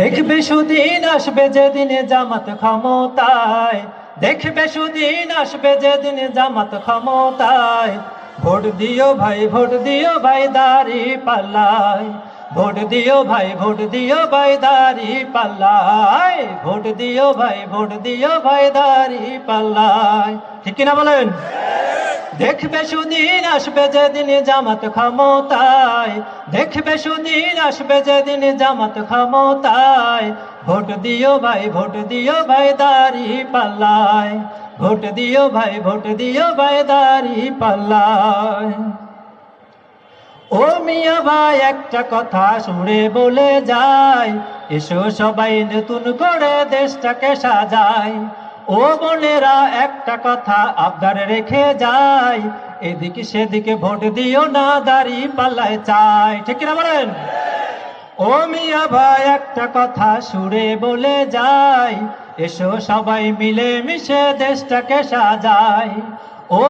দেখবে সুদিন আসবে যেদিনে জামাত ক্ষমতায়। দেখবে সুদিন আসবে যেদিনে জামাত ক্ষমতায়। ভোট দিও ভাই, ভোট দিও ভাই দাড়ি পাল্লায়। ভোট দিও ভাই, ভোট দিও ভাই দাড়ি পাল্লায়। ভোট দিও ভাই, ভোট দিও ভাই দাড়ি পাল্লায়। ঠিক কিনা বলেন? দেখবে সুদিন আসবে যেদিন জামাত ক্ষমতায়। দেখবে সুদিন আসবে যেদিন জামাত ক্ষমতায়। ভোট দিও ভাই, ভোট দিও ভাই দাড়ি পাল্লায়। ভোট দিও ভাই, ভোট দিও ভাই দাড়ি পাল্লায়। ও মিয়া ভাই, একটা কথা শুনে বলে যায়, এসো সবাই নতুন করে দেশটাকে সাজায়। ও বোনেরা, একটা কথা আবদারে রেখে যাই। এদিকে সেদিকে ভোট দিও না, দাড়ি পাল্লায় চাই। ঠিক কিনা বলেন? ও মিয়া ভাই, একটা কথা সুরে বলে যাই। এসো সবাই মিলে মিশে দেশটাকে সাজাই।